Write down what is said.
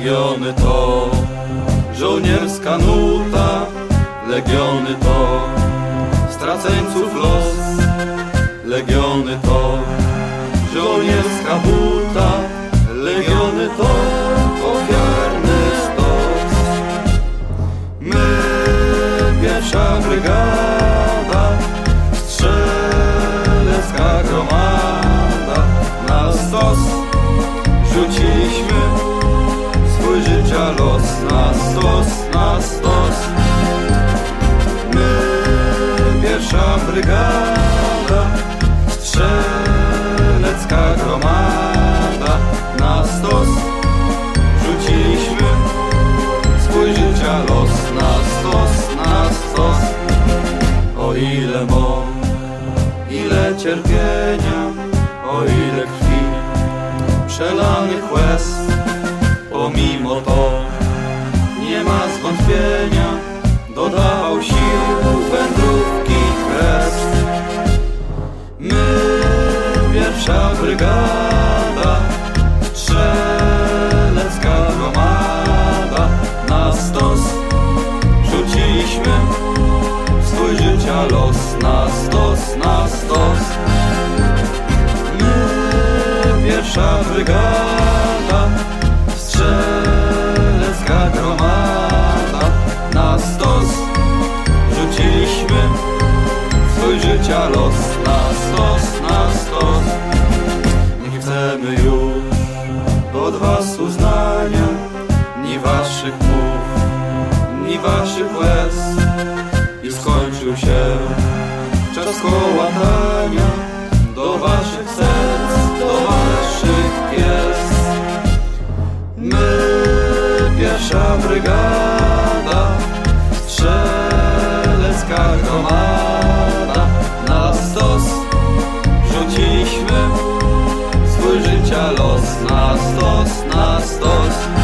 Legiony to żołnierska nuta, legiony to straceńców los, legiony to żołnierska buta, legiony to ofiarny stos. My, pierwsza brygada, strzelecka gromada, na stos rzuciliśmy życia los, na stos, na stos. My, pierwsza brygada, strzelecka gromada, na stos rzuciliśmy swój życia los, na stos, na stos. O ile mąk, ile cierpienia, o ile krwi, przelanych łez, pomimo to sił wędrówki kres. My, pierwsza brygada, strzelecka gromada, na stos rzuciliśmy swój życia los, na stos, na stos. My, pierwsza brygada, cały życia los na stos, na stos. Nie chcemy już od was uznania Ni waszych mów, ni waszych łez. Już skończył się czas kołatania do waszych serc. нас хтось